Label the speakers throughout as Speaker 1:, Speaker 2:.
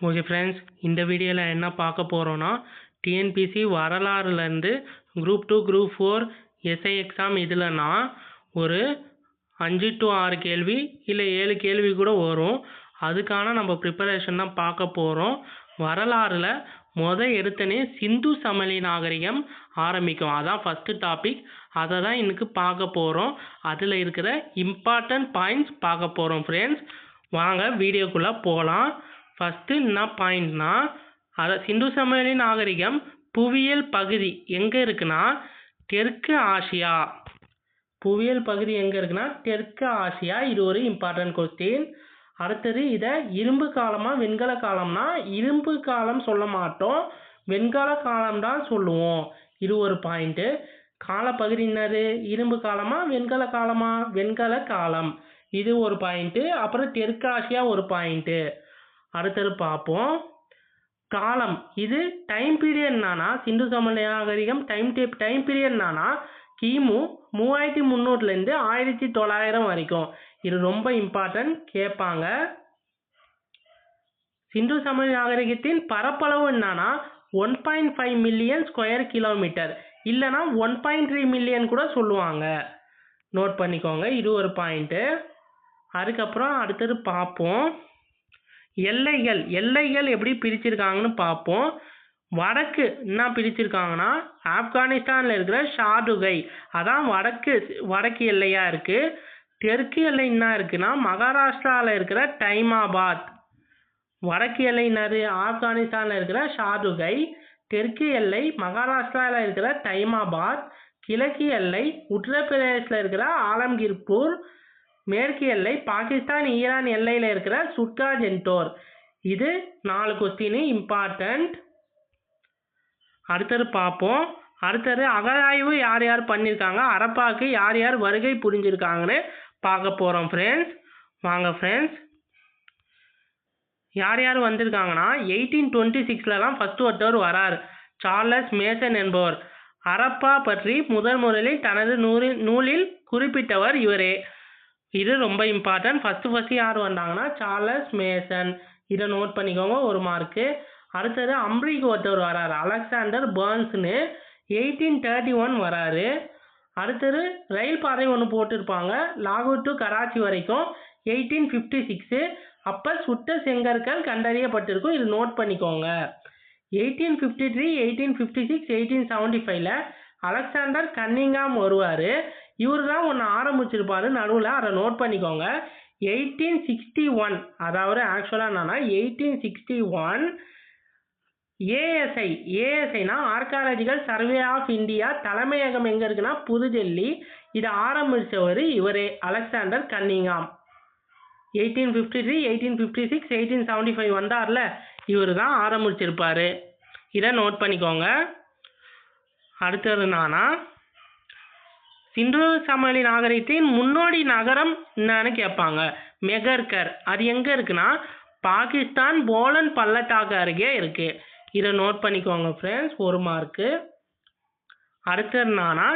Speaker 1: Okay friends இந்த வீடியோவில் என்ன பார்க்க போகிறோன்னா TNPSC வரலாறுலேருந்து group two group four SI exam இதில்னா ஒரு அஞ்சு டு ஆறு கேள்வி இல்லை ஏழு கேள்வி கூட வரும். அதுக்கான நம்ம ப்ரிப்பரேஷன் தான் பார்க்க போகிறோம் வரலாறில் முத எடுத்தனே சிந்து சமலி நாகரிகம் ஆரம்பிக்கும். அதான் ஃபஸ்ட்டு டாபிக் அதை தான் இன்றைக்கு பார்க்க போகிறோம் அதில் இருக்கிற இம்பார்ட்டன்ட் பாயிண்ட்ஸ் பார்க்க போகிறோம் ஃப்ரெண்ட்ஸ் வாங்க வீடியோக்குள்ளே போகலாம் ஃபஸ்ட்டு என்ன பாயிண்ட்னா அதை சிந்து சமவெளி நாகரிகம் புவியியல் பகுதி எங்கே இருக்குன்னா தெற்கு ஆசியா. புவியியல் பகுதி எங்கே இருக்குன்னா தெற்கு ஆசியா. இது ஒரு இம்பார்ட்டன்ட் கொஸ்டின் அடுத்தது இதை இரும்பு காலமா வெண்கல காலம்னா இரும்பு காலம் சொல்ல மாட்டோம். வெண்கல காலம் தான் சொல்லுவோம். இது ஒரு பாயிண்ட்டு காலப்பகுதி என்னது? இரும்பு காலமா வெண்கல காலமா? வெண்கல காலம். இது ஒரு பாயிண்ட்டு அப்புறம் தெற்கு ஆசியா ஒரு பாயிண்ட்டு அடுத்தது பார்ப்போம். காலம். இது டைம் பீரியட் சிந்து சமய நாகரிகம் டைம் டேப் டைம் பீரியட் கிமு மூவாயிரத்தி முந்நூறுலேருந்து ஆயிரத்தி தொள்ளாயிரம் வரைக்கும். இது ரொம்ப இம்பார்ட்டன்ட் கேட்பாங்க. சிந்து சமவெளி நாகரிகத்தின் பரப்பளவு என்னன்னா one point five million square kilometre இல்லைனா ஒன் பாயிண்ட் த்ரீ மில்லியன் கூட சொல்லுவாங்க. நோட் பண்ணிக்கோங்க. இது ஒரு பாயிண்ட்டு அதுக்கப்புறம் அடுத்தது பார்ப்போம். எல்லைகள் எல்லைகள் எப்படி பிரிச்சிருக்காங்கன்னு பார்ப்போம். வடக்கு என்ன பிரிச்சிருக்காங்கன்னா ஆப்கானிஸ்தானில் இருக்கிற ஷாதுகை அதான் வடக்கு வடக்கு எல்லையாக இருக்குது தெற்கு எல்லை என்ன இருக்குன்னா மகாராஷ்டிராவில் இருக்கிற டைமாபாத். வடக்கு எல்லை என்னது? ஆப்கானிஸ்தானில் இருக்கிற ஷாதுகை தெற்கு எல்லை மகாராஷ்டிராவில் இருக்கிற டைமாபாத். கிழக்கு எல்லை உத்தரப்பிரதேசில் இருக்கிற ஆலம்கீர்பூர். மேற்கு எல்லை பாகிஸ்தான் ஈரான் எல்லையில் இருக்கிற சுட்கா ஜென்டோர். இது நாலு கொஸ்டின் இம்பார்ட்டண்ட் அடுத்தது பார்ப்போம். அடுத்தது அகழாய்வு யார் யார் பண்ணியிருக்காங்க? அரப்பாக்கு யார் யார் வருகை புரிஞ்சிருக்காங்கன்னு பார்க்க போகிறோம் ஃப்ரெண்ட்ஸ் வாங்க ஃப்ரெண்ட்ஸ் யார் யார் வந்திருக்காங்கன்னா? எயிட்டீன் டுவெண்ட்டி சிக்ஸில் தான் ஃபஸ்ட்டு ஒருத்தவர் வரார். சார்லஸ் மேசன் என்பவர். அரப்பா பற்றி முதல் முதலில் தனது நூலில் நூலில் குறிப்பிட்டவர் இவரே. இது ரொம்ப இம்பார்ட்டன்ட் ஃபஸ்ட்டு ஃபஸ்ட்டு யார் வந்தாங்கன்னா சார்லஸ் மேசன். இதை நோட் பண்ணிக்கோங்க ஒரு மார்க்கு அடுத்தது அம்ரிக்கு ஒருத்தவர் வராரு அலெக்சாண்டர் பேர்ன்ஸ்னு. எயிட்டீன் தேர்ட்டி ஒன் வராரு. அடுத்தது ரயில் பாதை ஒன்று போட்டிருப்பாங்க லாகூர் டு கராச்சி வரைக்கும் எயிட்டீன் ஃபிஃப்டி சிக்ஸு அப்போ சுட்ட செங்கற்கள் கண்டறியப்பட்டிருக்கும் இது நோட் பண்ணிக்கோங்க. Eighteen fifty three eighteen fifty six eighteen seventy ஃபைவ்ல அலெக்சாண்டர் கன்னிங்காம் வருவார். இவர் தான் ஒன்று ஆரம்பிச்சிருப்பாரு நடுவில் அதை நோட் பண்ணிக்கோங்க. எயிட்டீன் சிக்ஸ்டி ஒன் அதாவது ஆக்சுவலாக என்னன்னா எயிட்டீன் சிக்ஸ்டி ஒன் ஏஎஸ்ஐ ஏஎஸ்ஐனா ஆர்காலஜிக்கல் சர்வே ஆஃப் இந்தியா தலைமையகம் எங்கே இருக்குன்னா புதுடெல்லி. இதை ஆரம்பித்தவர் இவரே Alexander Cunningham. Eighteen fifty three eighteen fifty six eighteen seventy five வந்தார்ல இவர் தான் ஆரம்பிச்சிருப்பார். இதை நோட் பண்ணிக்கோங்க. அடுத்தது நானா சிந்து சமவெளி நாகரிகத்தின் முன்னோடி நகரம் என்னன்னு கேட்பாங்க. மெகர்கர். அது எங்கே இருக்குன்னா பாகிஸ்தான் போலன் பள்ளத்தாக்கு அருகே இருக்குது இதை நோட் பண்ணிக்கோங்க ஃப்ரெண்ட்ஸ் ஒரு மார்க்கு அடுத்து என்னன்னா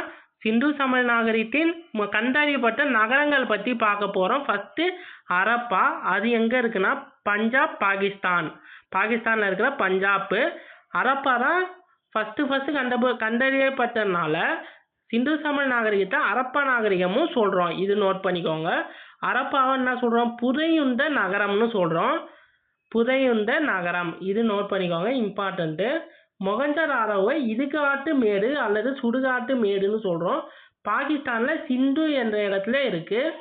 Speaker 1: சிந்து சமல் நாகரிகத்தின் கண்டறியப்பட்ட நகரங்கள் பற்றி பார்க்க போகிறோம் ஃபஸ்ட்டு அரப்பா அது எங்கே இருக்குன்னா பஞ்சாப் பாகிஸ்தான். பாகிஸ்தானில் இருக்கிற பஞ்சாப்பு. அரப்பா தான் ஃபஸ்ட்டு ஃபஸ்ட்டு கண்ட கண்டறியப்பட்டதுனால சிந்து சமவெளி நாகரிகத்தை அரப்பா நாகரிகமும் சொல்கிறோம் இது நோட் பண்ணிக்கோங்க. அரப்பாவை என்ன சொல்கிறோம் புதையுந்த நகரம்னு சொல்கிறோம் புதையுந்த நகரம். இது நோட் பண்ணிக்கோங்க. இம்பார்ட்டண்ட்டு மொகஞ்சதாரோவை இதுகாட்டு மேடு அல்லது சுடுகாட்டு மேடுன்னு சொல்கிறோம் பாகிஸ்தானில் சிந்து என்ற இடத்துல இருக்குது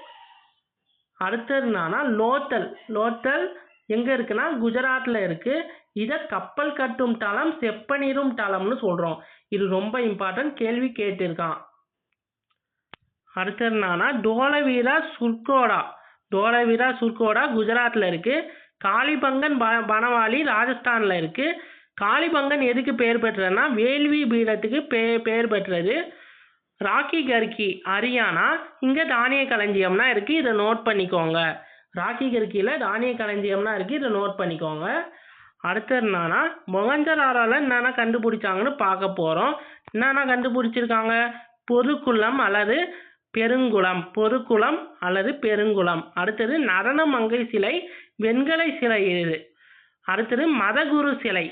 Speaker 1: அடுத்தது என்னன்னா லோத்தல். லோத்தல் எங்கே இருக்குன்னா குஜராத்தில் இருக்குது இதை கப்பல் கட்டும் தளம் செப்பனிரும் தளம்னு சொல்கிறோம் இது ரொம்ப இம்பார்ட்டன்ட் கேள்வி கேட்டிருக்கான். அடுத்தது என்னன்னா டோலவீரா சுர்கோடா. டோலவீரா சுர்கோடா குஜராத்தில் இருக்குது காளிபங்கன் ப பனவாலி ராஜஸ்தானில் இருக்குது காளிபங்கன் எதுக்கு பெயர் பெற்றதுன்னா வேள்வி பீடத்துக்கு பே பெயர் பெற்றது. ராக்கி கர்கி ஹரியானா இங்கே தானிய களஞ்சியம்னா இருக்குது இதை நோட் பண்ணிக்கோங்க. ராக்கி கர்கியில் தானிய களஞ்சியம்னா இருக்குது இதை நோட் பண்ணிக்கோங்க. அடுத்து என்னன்னா மொகஞ்சலாரால் என்னென்ன கண்டுபிடிச்சாங்கன்னு பார்க்க போகிறோம் என்னென்ன கண்டுபிடிச்சிருக்காங்க? பொதுக்குள்ளம் அல்லது பெருங்குளம் பொதுக்குளம் அல்லது பெருங்குளம். அடுத்தது நடன மங்கை சிலை வெண்கலை சிலை இது. அடுத்தது மதகுரு சிலை.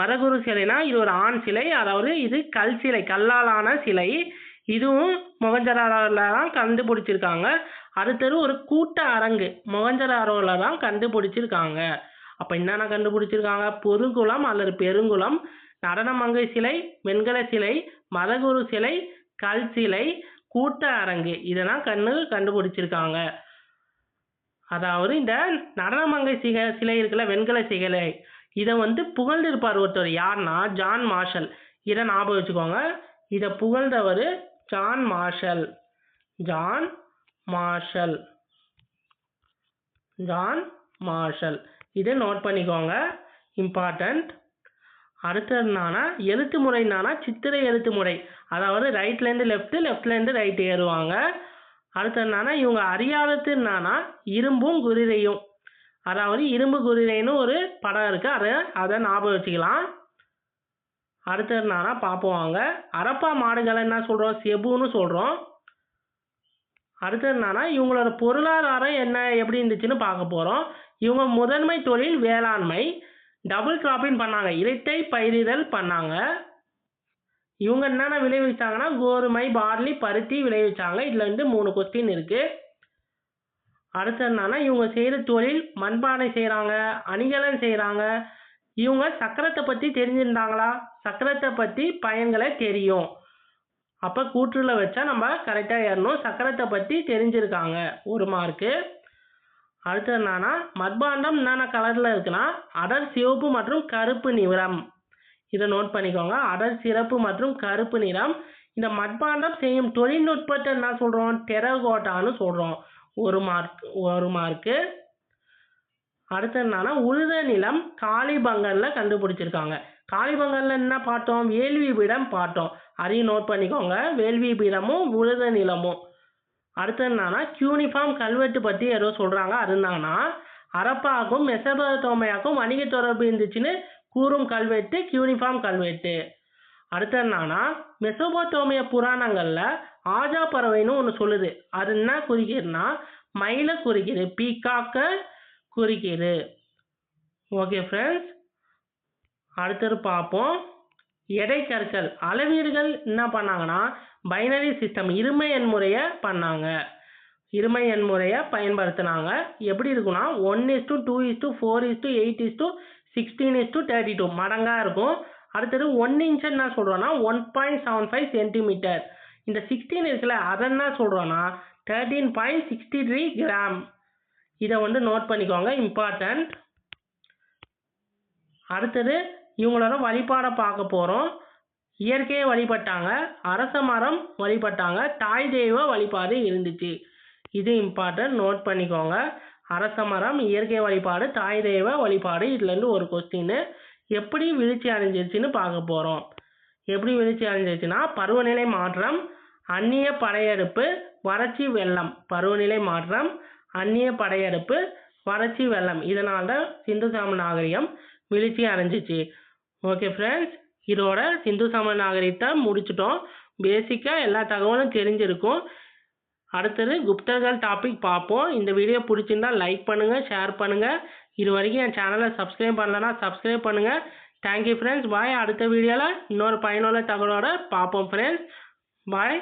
Speaker 1: மதகுரு சிலைனா இது ஒரு ஆண் சிலை அதாவது இது கல் சிலை கல்லாலான சிலை. இதுவும் மொகஞ்சராரோவில் தான் கண்டுபிடிச்சிருக்காங்க. அடுத்தது ஒரு கூட்ட அரங்கு மொகஞ்சராரோவில் தான் கண்டுபிடிச்சிருக்காங்க. அப்போ என்னென்ன கண்டுபிடிச்சிருக்காங்க? பொதுங்குளம் அல்லது பெருங்குளம் நடனமங்கை சிலை வெண்கல சிலை மதகுரு சிலை கல் சிலை கூட்ட அரங்கு. இதெல்லாம் கண்ணு கண்டுபிடிச்சிருக்காங்க. அதாவது இந்த நடனமங்கை சிக சிலை இருக்குல்ல வெண்கல சிலை. இதை வந்து புகழ்ந்திருப்பார் ஒருத்தர் யாருன்னா ஜான் மார்ஷல். இதை ஞாபகம் வச்சுக்கோங்க. இதை புகழ்ந்தவர் John Marshall. John Marshall. John Marshall. இதை நோட் பண்ணிக்கோங்க. இம்பார்ட்டண்ட் அடுத்தது என்னன்னா எழுத்து முறை என்னன்னா சித்திரை எழுத்து முறை. அதாவது ரைட்லேருந்து லெஃப்ட் லெஃப்ட்லேருந்து ரைட் ஏறுவாங்க. அடுத்தது என்னன்னா இவங்க அறியாதது என்னன்னா இரும்பும் குதிரையும். அதாவது இரும்பு குதிரைன்னு ஒரு படம் இருக்கு. அதை அதை ஞாபகம் வச்சுக்கலாம். அடுத்தது என்னன்னா பார்ப்போம் அரப்பா மாடுகளை என்ன சொல்கிறோம் செபுன்னு சொல்கிறோம் அடுத்தது என்னன்னா இவங்களோட பொருளாதாரம் என்ன எப்படி இருந்துச்சுன்னு பார்க்க போகிறோம் இவங்க முதன்மை தொழில் வேளாண்மை. டபுள் கிராப்பிங் பண்ணாங்க. இரட்டை பயிரிடல் பண்ணாங்க. இவங்க என்னென்ன விளைவிச்சாங்கன்னா கோதுமை பார்லி பருத்தி விளைவிச்சாங்க. இதில் வந்து மூணு கொஸ்டின் இருக்குது அடுத்து என்னன்னா இவங்க செய்கிற தொழில் மண்பானை செய்கிறாங்க அணிகலன் செய்கிறாங்க இவங்க சக்கரத்தை பற்றி தெரிஞ்சிருந்தாங்களா? சக்கரத்தை பற்றி பயன்களை தெரியும். அப்போ கூற்றுல வச்சா நம்ம கரெக்டாக ஏறணும். சக்கரத்தை பற்றி தெரிஞ்சிருக்காங்க. ஒரு மார்க்கு அடுத்து என்னன்னா மட்பாண்டம் என்னென்ன கலரில் இருக்குன்னா அடர் சிவப்பு மற்றும் கருப்பு நிறம். இதை நோட் பண்ணிக்கோங்க. அடர் சிறப்பு மற்றும் கருப்பு நிறம். இந்த மட்பாண்டம் செய்யும் தொழில்நுட்பத்தை என்ன சொல்கிறோம் டெரகோட்டான்னு சொல்கிறோம் ஒரு மார்க் ஒரு மார்க்கு அடுத்து என்னன்னா உழுத நிலம் காளிபங்கலில் கண்டுபிடிச்சிருக்காங்க. காளிபங்கல்ல என்ன பார்த்தோம்? வேள்வி பீடம் பார்த்தோம். அதையும் நோட் பண்ணிக்கோங்க. வேள்வி பீடமும் உழுத நிலமும். அடுத்து என்னன்னா யூனிஃபார்ம் கல்வெட்டு பற்றி ஏதோ சொல்கிறாங்க அது என்னன்னா அரப்பாக்கும் மெசபத்தோமையாக்கும் வணிக தொடர்பு இருந்துச்சுன்னு கூறும் கல்வெட்டு யூனிஃபார்ம் கல்வெட்டு. அடுத்து என்னன்னா மெசோபோத்தோமிய புராணங்களில் ஆஜா பறவைன்னு ஒன்று சொல்லுது. அது என்ன குறிக்கிறதுனா மயிலை குறிக்குது பீக்காக்க குறிக்குது ஓகே ஃப்ரெண்ட்ஸ் அடுத்தது பார்ப்போம். எடைக்கற்கள் அளவீடுகள் என்ன பண்ணாங்கன்னா பைனரி சிஸ்டம் இருமை எண் முறையை பண்ணாங்க. இருமை எண் முறையை பயன்படுத்தினாங்க. எப்படி இருக்குன்னா one is two two is two four is two eight is two sixteen is two thirty two மடங்காக இருக்கும். அடுத்தது ஒன் இன்ச் என்ன சொல்கிறோன்னா one point seven five centimetre இந்த சிக்ஸ்டீன் இருக்குல்ல அதை என்ன சொல்கிறோன்னா thirteen point sixty three gram இதை வந்து நோட் பண்ணிக்கோங்க இம்பார்ட்டண்ட் அடுத்தது இவங்களோட வழிபாடை பார்க்க போகிறோம் இயற்கையை வழிபட்டாங்க அரச மரம் வழிபட்டாங்க தாய் தெய்வ வழிபாடு இருந்துச்சு. இது இம்பார்ட்டன்ட் நோட் பண்ணிக்கோங்க. அரச மரம் இயற்கை வழிபாடு தாய் தெய்வ வழிபாடு இதுலேருந்து ஒரு கொஸ்டின் எப்படி வீழ்ச்சி அடைஞ்சிருச்சுன்னு பார்க்க போகிறோம் எப்படி வீழ்ச்சி அடைஞ்சிருச்சுன்னா பருவநிலை மாற்றம் அந்நிய படையெடுப்பு வறட்சி வெள்ளம். பருவநிலை மாற்றம் அந்நிய படையெடுப்பு வறட்சி வெள்ளம். இதனால தான் சிந்து சாம நாகரிகம் வீழ்ச்சி அடைஞ்சிச்சு. ஓகே ஃப்ரெண்ட்ஸ் இதோட சிந்து சம நாகரிகத்தை முடிச்சிட்டோம். பேசிக்காக எல்லா தகவலும் தெரிஞ்சிருக்கும். அடுத்தது குப்தர்கள் டாபிக் பார்ப்போம். இந்த வீடியோ பிடிச்சிருந்தா லைக் பண்ணுங்கள் ஷேர் பண்ணுங்கள் இது வரைக்கும் என் சேனலை சப்ஸ்கிரைப் பண்ணலன்னா சப்ஸ்கிரைப் பண்ணுங்கள் தேங்க்யூ ஃப்ரெண்ட்ஸ் பாய் அடுத்த வீடியோவில் இன்னொரு பயனுள்ள தகவலோட பார்ப்போம் ஃப்ரெண்ட்ஸ் பாய்